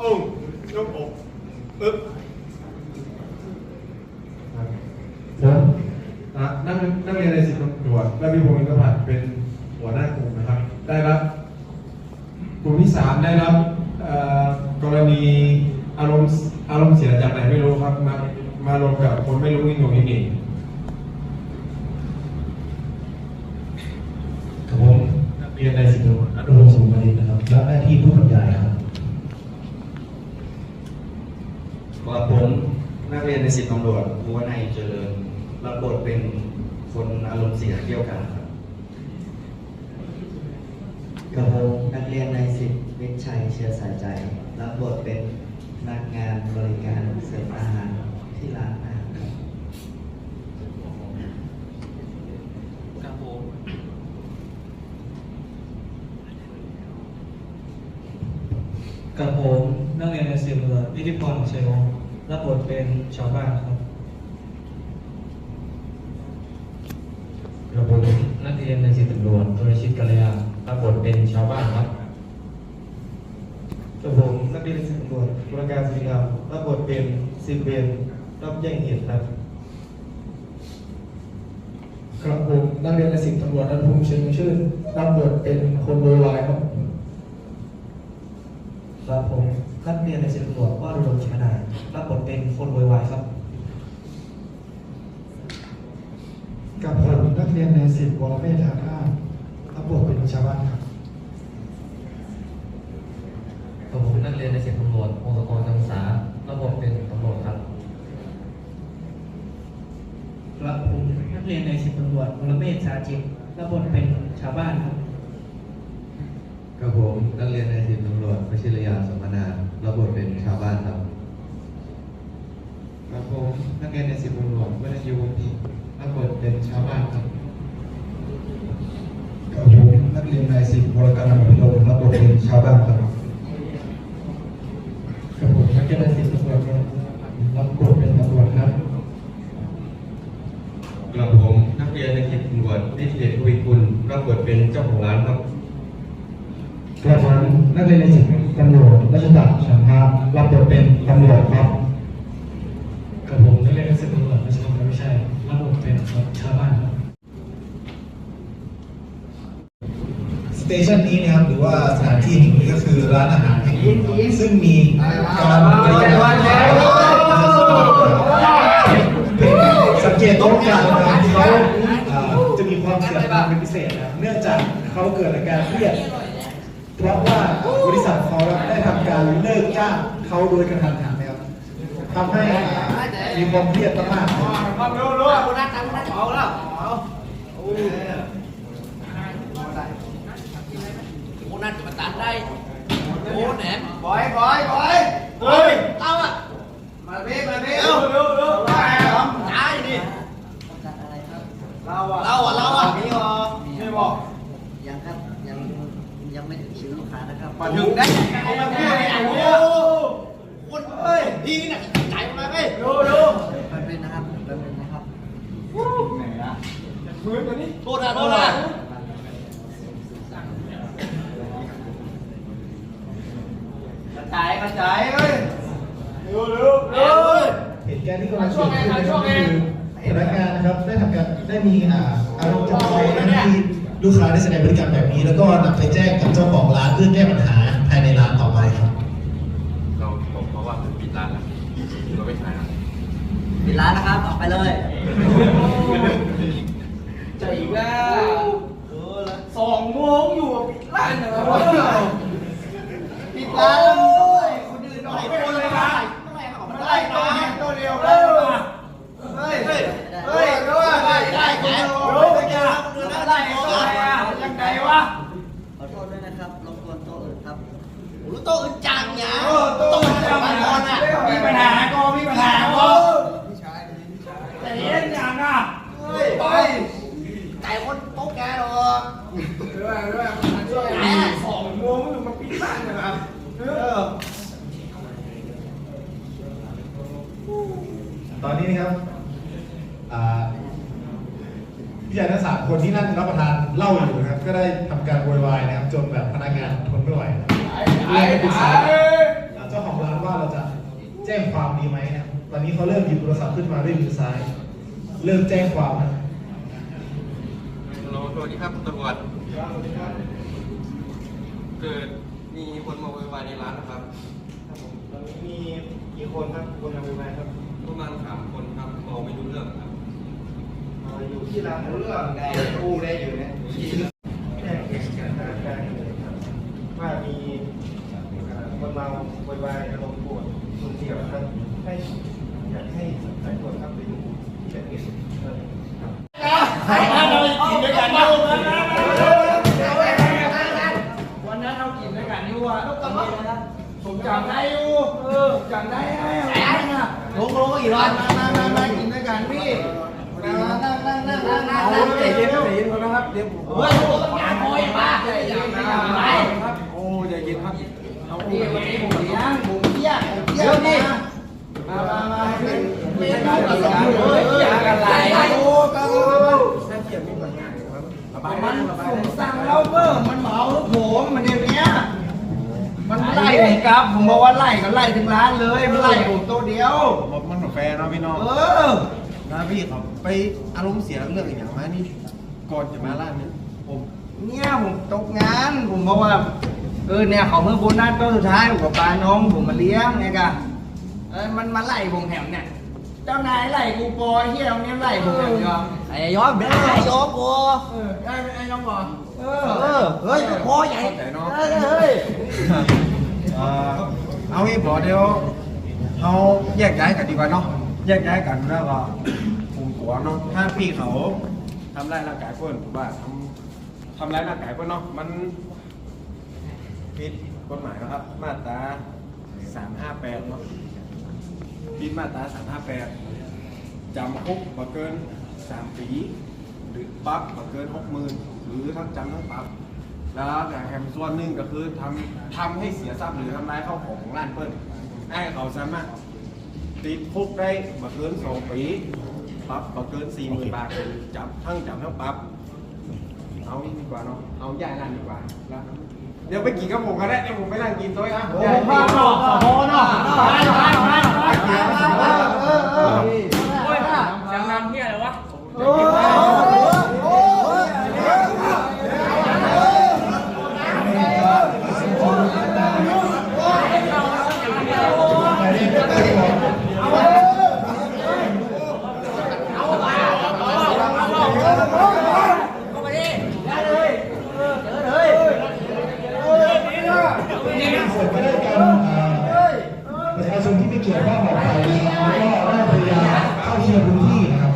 อ้งยกอกอึ๊บผมอะนักนักเรียนในสิบตำรวจและพี่พงศ์อินทพัฒน์เป็นหัวหน้ากลุ่มนะครับ ได้รับกลุ่มที่สามได้รับกรณีอารมณ์อารมณ์เสียจากไหนไม่รู้ครับ มามาลงกับคนไม่รู้นี่หนูนี่นี่กับผมนักเรียนในสิบตำรวจอนุพงศ์สุมารินนะครับรับหน้าที่ผู้บรรยายครับ ว่าผม นักเรียนในสิบตำรวจภูวนัยเจริญรับบทเป็นคนอารมณ์เสียเกี่ยวกันครับกับผมนักเรียนในสิบวิชัยเชื้อสายใจ รับบทเป็นพนักงานบริการเสิร์ฟอาหารที่ร้านอาหารครับครับผมกับผมนักเรียนในสิบตำรวจอิทธิพรชัยวงศ์ รับบทเป็นชาวบ้านครับกับผมนักเรียนในสิบตำรวจวรชิตกัลยารับบทเป็นชาวบ้านครับกับผมนักเรียนในสิบตำรวจบริการสีดำรับบทเป็นสิบเวรรับแจ้งเหตุครับครับผมนักเรียนในสิบตำรวจอนุพงษ์เชิงชื่นรับบทเป็นคนโวยวายครับครับผมนักเรียนในสิบตำรวจว่ารุดมชนายรับบทเป็นคนโวยวายครับ กับผมนักเรียนในสิบวรเมธานาถรับบทเป็นชาวบ้านครับกับผมนักเรียนในสิบตำรวจองค์กรทางษารับบทเป็นตำรวจครับครับผมนักเรียนในสิบตำรวจวรเมธสาจิตรับบทเป็นชาวบ้านครับกับผมนักเรียนในสิบตำรวจวชิรยาสมนารับบทเป็นชาวบ้านครับกับผมนักเรียนในสิบตำรวจวรยุวงศ์ทิพย์รับบทเป็นชาวบ้านครับกับผมนัก เรียนในสิบวรการนำพิรมรับบทเป็นชาวบ้านครับกับผมนักเรียนในสิบตำรวจรับบทเป็นตำรวจครับกระผมนักเรียนในสิบตำรวจนิติเดชทวีคุณรับบทเป็นเจ้าของร้านครับกระผมนักเรียนในสิบ เตชันนี้นะครับหรือว่าสถานที่แห่งนี้ก็คือร้านอาหารแห่งหนึ่งครับซึ่งมีการบริการสังเกตโต๊ะกลางนะครับเขาอ่าจะมีความเสี่ยงเป็นพิเศษนะครับเนื่องจากเขาเกิดอาการเครียดเพราะว่าบริษัทเขาได้ทำการเลิกจ้างเขาโดยกระทันหันนะครับทำให้มีความเครียดมากๆนะครับ ความรู้รู้คุณนัทคุณนัทเอาแล้วเอาคุณนัทจะมาตัดได้โอ้แหน มบอยบอยบอยเฮ้ยเอาอะมาเบ้มาเบ้เร็วเร็วเร็วได้ครับช้าอยู่ดิ จัดอะไรครับ เราอะเราอะเราอะมีเหรอไม่บอก ยังครับยังยังไม่ถึงคิวลูกค้านะครับ มาถึงได้เอามาพูดไอ้โอ้คนเฮ้ยดีนะใจมาเบ้ดูดู แป๊บนึงนะครับแป๊บนึงนะครับ โทษนะโทษนะ กระจายกระจายเฮ้ยเร็วเร็วเร็วเหตุการณ์ที่กำลังเกิดขึ้นนะครับคือพนักงานนะครับได้ทำการได้มีอ่าอารมณ์จัดใจนะที่ลูกค้าได้แสดงบริการแบบนี้ แล้วก็นำไปแจ้งกับเจ้าของร้านเพื่อแก้ปัญหาภายในร้านต่อไปครับเราบอกเขาว่าปิดร้านแล้วเราไม่ขายแล้วปิดร้านนะครับออกไปเลยจะอีกแล้วเออละสองโมงอยู่ปิดร้านนะครับปิดร้านเลยคนอื่นออกไปคนเลยนะไม่ได้ตัวเดียวตัวเดียวเลยเฮ้ยเฮ้ยเฮ้ยด้วยได้ได้แกรู้ไปแกคนอื่นได้ได้อะยังไงวะ ขอโทษด้วยนะครับรบกวนโต๊ะอื่นครับ รู้โต๊ะอื่นจังเนี่ยโต๊ะอื่นจังมันอะมีปัญหาก็มีปัญหาก็แต่เห็นอย่างอะเฮ้ยไปไก่คนโต๊ะแกหรอด้วยด้วยช่วยสองโมงอยู่มาปิดร้านนะครับเออ ตอนนี้นะครับอ่าพี่ชายทั้งสามคนที่นั่งรับประทานเหล้าอยู่นะครับ ก็ได้ทำการโวยวายนะครับ จนแบบพนักงานทนไม่ไหวนะครับเลยไปปรึกษาเจ้าของแจ้งความดีไหมนะตอนนี้เขาเริ่มหยิบโทรศัพท์ขึ้นมาด้วยมือซ้าย เริ่มแจ้งความนะฮัลโหลสวัสดีครับตำรวจเกิดมีคนมาโวยวายในร้านนะครับตอนนี้มีกี่คนครับคนทำไมครับ ประมาณสามคนครับเราไม่รู้เรื่องครับ อยู่ที่ร้านเรื่องได้กู้ได้อยู่เนี่ย เดี๋ยวผมเฮ้ยต้องการคอยบ้าเลยอย่างนั้นไปครับโอ้ยอย่ากินครับเอาพี่วันนี้ผมเลี้ยงผมเที่ยงผมเที่ยงนี่มามามาเป็นเป็นการกินกันเลยเที่ยงกันไรโอ้กันมันส่งสั่งเราเมื่อมันเหมาลูกผมมันเดี๋ยวนี้มันไล่ผมครับ ผมบอกว่าไล่ก็ไล่ถึงร้านเลยมันไล่ผมตัวเดียวผมมันแฟนเนาะพี่น้องเออนะพี่เขาไปอารมณ์เสียเรื่องอย่างมานี่ ก่อนจะมาร้านนี้ผมเนี่ยผมตกงาน ผมบอกว่า เออเนี่ยเขาเมื่อโบนัสก็สุดท้ายผมกับปาน้องผมมาเลี้ยงไงกะเออมันมาไล่ผมแถวเนี่ย เจ้านายไล่กูปอยเที่ยวเนี่ยไล่ผมแถวเนี่ยไอ้ยอมได้ยอมกูเออได้ไหมไอ้น้องบอกเออเออเฮ้ยพอใหญ่เฮ้ยเฮ้ยเอ่อเอางี้บอกเดี๋ยวเขาแยกย้ายกันดีกว่าเนาะแยกย้ายกันแล้วก็คุมตัวเนาะถ้าพี่เขา ทำร้ายร่างกายเพื่อนหรือว่าทำทำร้ายร่างกายเพื่อนเนาะมันผิดกฎหมายนะครับ มาตราสามห้าแปดเนาะผิดมาตราสามห้าแปดจำคุกบ่เกินสามปี หรือปรับบ่เกินหกหมื่นหรือทั้งจำทั้งปรับแล้วอย่แฮมส่วนหนึ่งก็คือทำทำให้เสียทรัพย์หรือทำลายข้าวของของร้านเปิ้ลให้เขาสามารถติดคุกได้บ่เกินสองปี ปรับบ่เกินสี่หมื่นบาทหรือจับทั้งจับทั้งปรับเอานี่ดีกว่าเนาะเอาย้ายร้านดีกว่าแล้วเดี๋ยวไปกินกับผมก็ได้เดี๋ยวผมไปนั่งกินโต๊ะอะโอ้บ้าหนอกโอ้หนอกบ้าหนอกบ้าหนอกบ้าหนอกเออเออเออจังนำเฮียอะไรวะ โอ้โอ้ ส่วนไม่ได้การประชาชนที่ไม่เกี่ยวข้องกับใครนะครับก็ได้พยายามเข้าเคลียร์พื้นที่นะครับ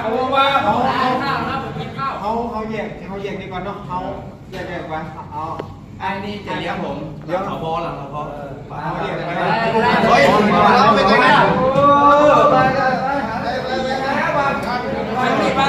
เขาว่าเขา เขาเขาแยกเขาแยกดีกว่าเนาะเขาแยกแยกไปเอา อันนี้จะเลี้ยงผมเลี้ยงเขาบอหลังเขาบอ เอาแยกไป เฮ้ยเราไปก่อนนะเออไปไปไปไปไปไป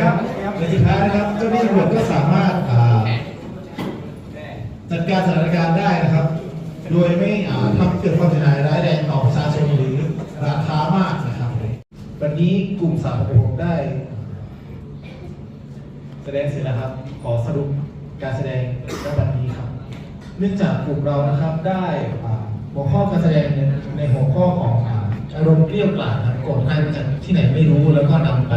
ครับในสุดท้ายนะครับเจ้าหน้าที่ตำรวจก็สามารถอ่าจัดการสถานการณ์ได้นะครับ โดยไม่อ่าทำให้เกิดความเสียหายร้ายแรงต่อประชาชนหรือร้านค้ามากนะครับวันนี้กลุ่มสามของผมได้ แสดงเสร็จแล้วครับ ขอสรุปการแสดงในวันนี้ครับ เนื่องจากกลุ่มเรานะครับได้หัวข้อการแสดงในในหัวข้อของอารมณ์เกลี้ยวกล่อมนะครับกรธใครมาจากที่ไหนไม่รู้แล้วก็นำไป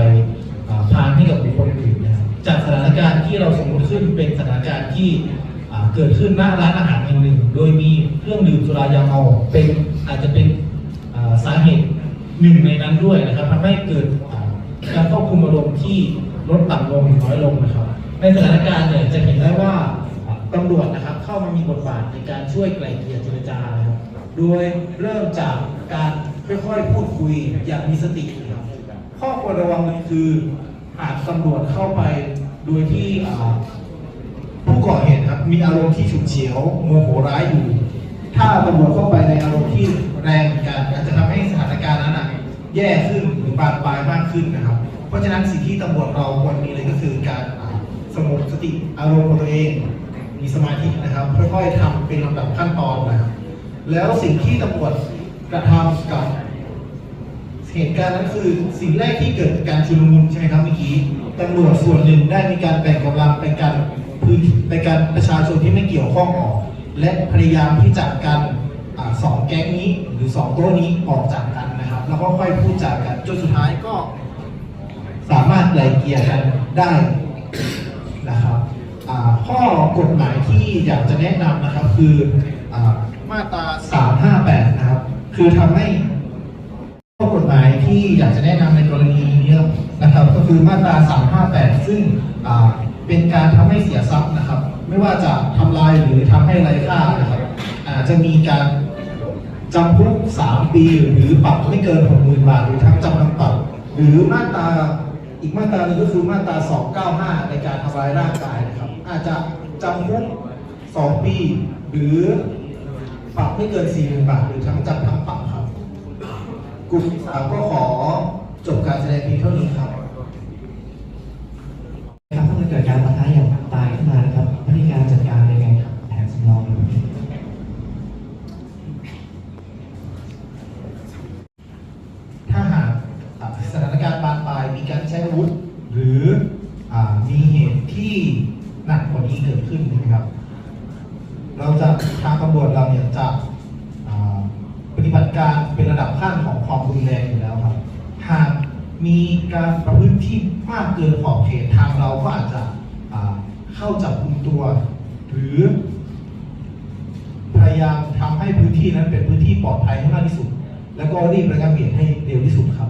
พานให้กับบุคคลอื่นนะครับจากสถานการณ์ที่เราสมมติขึ้นเป็นสถานการณ์ที่เกิดขึ้นหน้าร้านอาหารแห่งหนึ่ง โดยมีเครื่องดื่มสุรายาเมาเป็นอาจจะเป็นสาเหตุหนึ่งในนั้นด้วยนะครับทำให้เกิดการควบคุมอารมณ์ที่ ลดต่ำลงน้อยลงนะครับ ในสถานการณ์เนี่ยจะเห็นได้ว่าตำรวจนะครับเข้ามามีบทบาทในการช่วยไกล่เกลี่ยเจรจานะครับโดยเริ่มจากการค่อยๆพูดคุยอย่างมีสตินะครับข้อควรระวังเลยคือหากตำรวจเข้าไปโดยที่ผู้ก่อเหตุครับมีอารมณ์ที่ฉุนเฉียวโมโหร้ายอยู่ ถ้าตำรวจเข้าไปในอารมณ์ที่แรงนกันอาจจะทำให้สถานการณ์นั้นแย่ขึ้นหรือบานปลายมากขึ้นนะครับ เพราะฉะนั้นสิ่งที่ตำรวจเราควรมีเลยก็คือการสงบสติอารมณ์ของตัวเอง มีสมาธินะครับ ค่อยๆทำเป็นลำดับขั้นตอนนะครับแล้วสิ่งที่ตำรวจกระทำกับเหตุการณ์นั้นคือสิ่งแรกที่เกิดการชุลมุนใช่ไหมครับเมื่อกี้ตำรวจส่วนหนึ่งได้มีการแบ่งกำลังไปการพื้นไปการประชาชนที่ไม่เกี่ยวข้องออก และพยายามที่จะกันอสองแก๊งนี้หรือสองโต๊ะนี้ออกจากกันนะครับ แล้วก็ค่อยพูดจากกันจนสุดท้ายก็ สามารถไกลเกลี่ยกันได้นะครับข้อกฎหมายที่อยากจะแนะนำนะครับคืออมาตรา 358 นะครับ คือทำให้ข้อกฎหมายที่อยากจะแนะนำในกรณีนี้นะครับ ก็คือมาตรา 358 ซึ่งเป็นการทำให้เสียทรัพย์นะครับ ไม่ว่าจะทำลายหรือทำให้ไร้ค่านะครับอาจจะมีการจำคุก 3 ปี หรือปรับไม่เกิน 60,000 บาท หรือทั้งจำทั้งปรับ หรือมาตรา อีกมาตราหนึ่งก็คือมาตรา 295 ในการทำลายร่างกายนะครับ อาจจะจำคุก2 ปี หรือปรับไม่เกิน 40,000 บาท หรือทั้งจำทั้งปรับครับ กลุ่มสามก็ขอจบการแสดงเพียงเท่านี้ครับ ครับถ้ามันเกิดการปะทะอย่างตายขึ้นมานะครับวิธีการจัดการยังไงครับแผนสำรองครับ ถ้าหากอ่าสถานการณ์บานปลายมีการใช้อาวุธ หรืออามีเหตุ ที่หนักกว่านี้เกิดขึ้นนะครับ เราจะทางตำรวจเราเนี่ยจะปฏิบัติการเป็นระดับขั้นของความรุนแรงอยู่แล้วครับ หากมีการประพฤติที่มากเกินขอบเขตทางเราก็อาจจะเข้าจับกุมตัว หรือพยายามทำให้พื้นที่นั้นเป็นพื้นที่ปลอดภัยให้มากที่สุด แล้วก็รีบระงับเหตุให้เร็วที่สุดครับ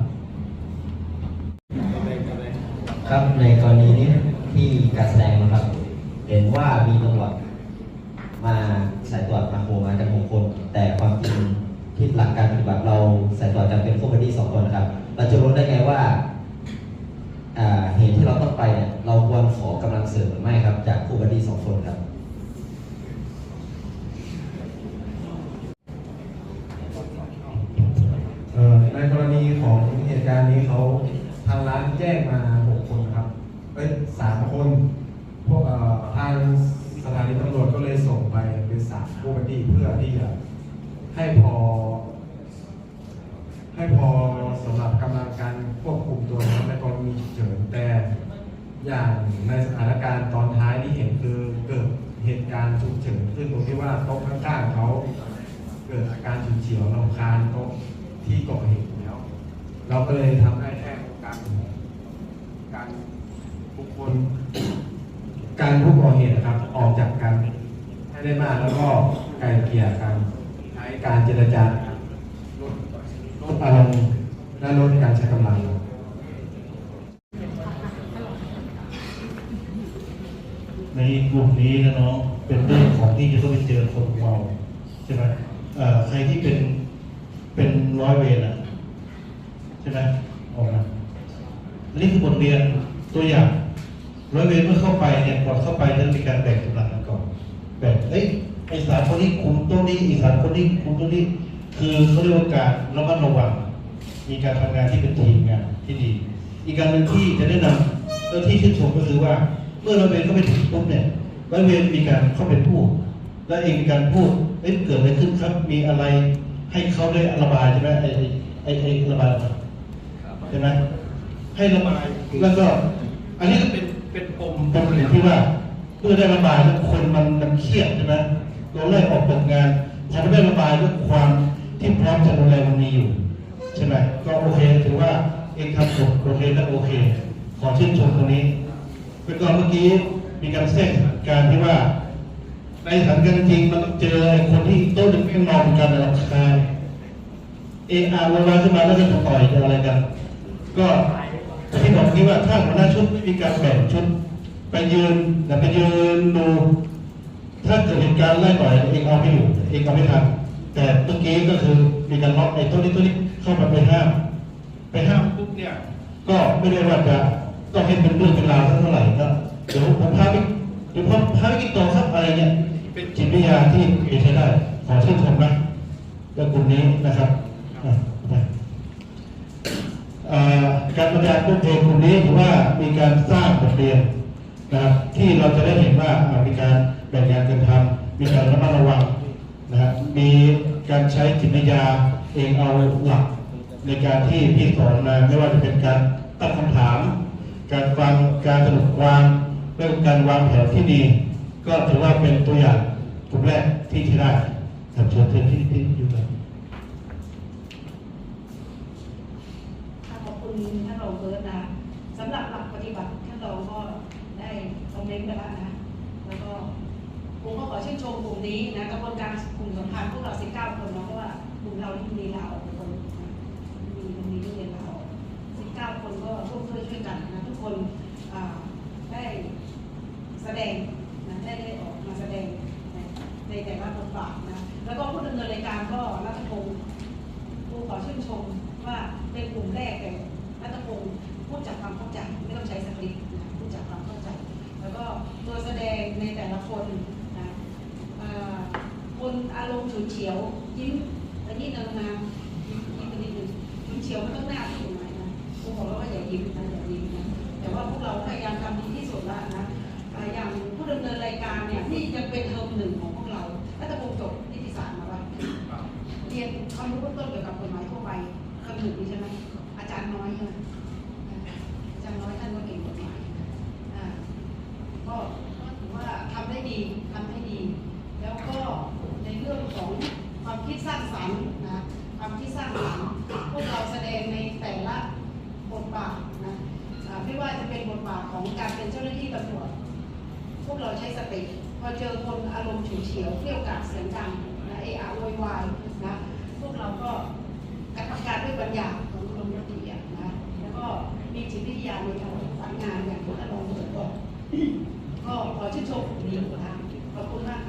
ครับในกรณีนี้ ที่การแสดงนะครับ เห็นว่ามีตำรวจมาสายตรวจมาโคมากันหกคน แต่ความจริงที่หลักการปฏิบัติเราสายตรวจกันเป็นคู่บดีสองคนนะครับ เราจะรู้ได้ไงว่าเหตุที่เราต้องไปเนี่ยเราควรขอกำลังเสริมหรือไม่ครับ จากคู่บดีสองคนครับ ในกรณีของเหตุการณ์นี้เขาทางร้านแจ้งมาหกคนครับ คนพวกทางสถานีตำรวจก็เลยส่งไปเป็นสามผู้บัญชีเพื่อที่จะให้พอ ให้พอสำหรับกำลังการควบคุมตัวนะครับในกรณีฉุกเฉินแต่อย่างในสถานการณ์ตอนท้ายที่เห็นคือเกิดเหตุการณ์ฉุกเฉินขึ้นตรงที่ว่าโต๊ะข้างๆเขาเกิดอาการฉุนเฉียวรำคาญโต๊ะที่ก่อเหตุแล้ว เราก็เลยทำได้แค่การการ บุคคล การผู้ก่อเหตุนะครับ ออกจากกันให้ได้มากแล้วก็ไกลเกลี่ยกันใช้การเจรจาลดลดอารมณ์และลดการใช้กำลังในกลุ่มนี้นะน้องเป็นเรื่องของที่จะต้องไปเจอคนเมาใช่ไหมใครที่เป็นเป็นร้อยเวรอะใช่ไหมออกมาอันนี้คือบทเรียนตัวอย่าง ร้อยเวรเมื่อเข้าไปเนี่ยก่อนเข้าไปจะมีการแบ่งกำลังกันก่อนแบ่งเอ้ยไอ้สามคนนี้คุมตัวนี้อีกสามคนนี้คุมตัวนี้ คือเขาเรียกว่าการระมัดระวัง มีการทำงานที่เป็นทีมงานที่ดี อีกการหนึ่งที่จะแนะนำและที่ชื่นชมก็คือว่า เมื่อเราเวรเข้าไปถึงปุ๊บเนี่ยร้อยเวรมีการเข้าไปพูดและเองมีการพูดเอ๊ะเกิดอะไรขึ้นครับ มีอะไรให้เขาได้ระบายใช่ไหมไอ้ไอ้ไอ้ไอ้ระบายออกมาใช่ไหมให้ระบายแล้วก็ อันนี้ก็เป็นเปมปมเหตุที่ว่าเมื่อได้ระบายแล้วคนมันมันเครียดใช่ไหมเราไล่ออกตกงานพอไม่ได้ระบายด้วยความที่พร้อมจะดูแลมันมีอยู่ใช่ไหมก็โอเคถือว่าเองทำถูกโอเคและโอเค ขอชื่นชมตรงนี้เป็นก่อนเมื่อกี้มีการแทรกการที่ว่า ในสถานการณ์จริงมันต้องเจอคนที่โต๊ะหนึ่งเป็นนอนกันรำคาญเออาร์วันขึ้นมาแล้วจะต่อยจะอะไรกัน ก็ที่บอกนี้ว่าถ้าหัวหน้าชุดไม่มีการแบ่งชุด ไปยืนแต่ไปยืนดูถ้าเกิดเหตุการณ์ไล่ต่อยเองเอาไม่อยู่เองเอาไม่ทันแต่เมื่อกี้ก็คือมีการล็อกไอ้ตัวนี้ตัวนี้เข้ามาไปห้าม ไปห้ามปุ๊บเนี่ย ก็ไม่ได้ว่าจะต้องให้เป็นเรื่องเป็นราวเท่าไหร่ก็เดี๋ยวผมพาไปเดี๋ยวผมพาไปกินต่อครับอะไรเนี่ยเป็นจิตวิทยาที่ใช้ได้ ขอชื่นชมนะและกลุ่มนี้นะครับอะไปเอ่อการบรรยายพวกเพลงกลุ่มนี้ถือว่ามีการสร้างบทเรียน นะครับที่เราจะได้เห็นว่ามีการแบ่งงานกันทำมีการระมัดระวังนะครับมีการใช้จิตวิทยาเองเอาหลักในการที่พี่สอนมาไม่ว่าจะเป็นการตั้งคำถาม การฟังการสรุปความเรื่องการวางแผนที่ดี ก็ถือว่าเป็นตัวอย่างกลุ่มแรกที่ที่ได้ครับเชิญเชิญที่ที่อยู่ครับค่ะขอบคุณท่านรองเบิร์ตนะสำหรับหลักปฏิบัติท่านรองก็ เมนต์ไปแล้วนะ แล้วก็ผมก็ขอชื่นชมกลุ่มนี้นะกระบวนการกลุ่มสัมพันธ์พวกเรา 19 คนนาะเพราะว่ากลุ่มเราที่มีลาวเป็นคนมีมีเรื่องเรียนลา19 คนก็ร่วมด้วยช่วยกันนะทุกคนอ่าได้แสดงนะได้ได้ออกมาแสดงในในแต่ละบทบาทนะแล้วก็ผู้ดำเนินรายการก็รัฐพงศ์ ครูขอชื่นชมว่าเป็นกลุ่มแรกแต่รัตพงศ์พูดจากความเข้าใจไม่ต้องใช้สคริปต์นะพูดจากความเข้าใจ แล้วก็ตัวแสดงในแต่ละคนนะเอ่อคนอารมณ์ฉุนเฉียว ยิ้มอันนี้นางามยิ้มยิ้มอันนี้หนึ่ง ฉียวมันต้องหน้าที่ตรงไหนนะผมบอกแล้วว่าอย่ายิ้มนะอย่ายิ้มนะแต่ว่าพวกเราพยายามทำดีที่สุดแล้วนะอย่างผู้ดำเนินรายการเนี่ยที่จะเป็นเทอมหนึ่งของพวกเรารัตพงศ์จบนิติศาสตร์มาบ้างเรียนความรู้เบื้องต้นเกี่ยวกับกฎหมายทั่วไปคำหนึ่งนี่ใช่ไหมอาจารย์น้อยใช่ไหมอาจารย์น้อยท่านก็เก่งกฎหมายอ่าก็ก็ถือว่าทำได้ดีทำได้ดี แล้วก็ในเรื่องของความคิดสร้างสรรค์นะความคิดสร้างสรรค์พวกเราแสดงในแต่ละบทบาทนะอ่าไม่ว่าจะเป็น บาทของการเป็นเจ้าหน้าที่ตำรวจพวกเราใช้สติ พอเจอคนอารมณ์ฉุนเฉียวเกรี่ยวกราดเสียงดังนะเออะโวยวายนะพวกเราก็กระทำการด้วยปัญญาของกรมยติอะนะแล้วก็มีจิตวิทยาในการประสานงานอย่างที่อานรองเบิร์ตบอกก็ขอชื่นชมคุณดีนะขอบคุณมากค่ะ